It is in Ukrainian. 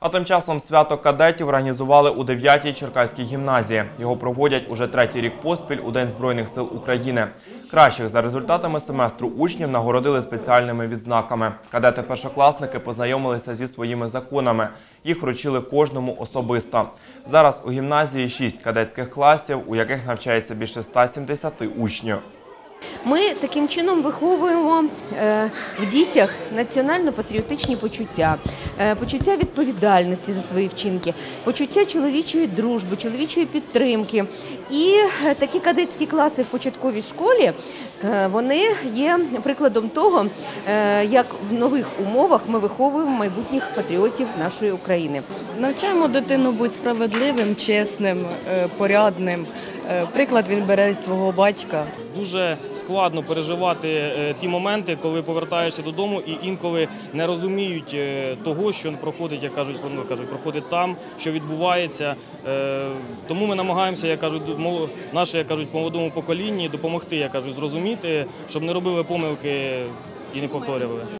А тим часом свято кадетів організували у 9-й Черкаській гімназії. Його проводять уже третій рік поспіль у День Збройних сил України. Кращих за результатами семестру учнів нагородили спеціальними відзнаками. Кадети-першокласники познайомилися зі своїми законами. Їх вручили кожному особисто. Зараз у гімназії шість кадетських класів, у яких навчається більше 170 учнів. Ми таким чином виховуємо е, в дітях національно-патріотичні почуття, е, почуття відповідальності за свої вчинки, почуття чоловічої дружби, чоловічої підтримки. І е, такі кадетські класи в початковій школі вони є прикладом того, як в нових умовах ми виховуємо майбутніх патріотів нашої України. Навчаємо дитину бути справедливим, чесним, порядним. Е, Приклад він бере з свого батька. Дуже складно переживати е, ті моменти, коли повертаєшся додому і інколи не розуміють е, того, що проходить, як кажуть, ну, кажуть, проходить там, що відбувається. Тому ми намагаємося, як кажуть, наше, як кажуть, молодому поколінні допомогти, як кажуть, зрозуміти, щоб не робили помилки і не повторювали.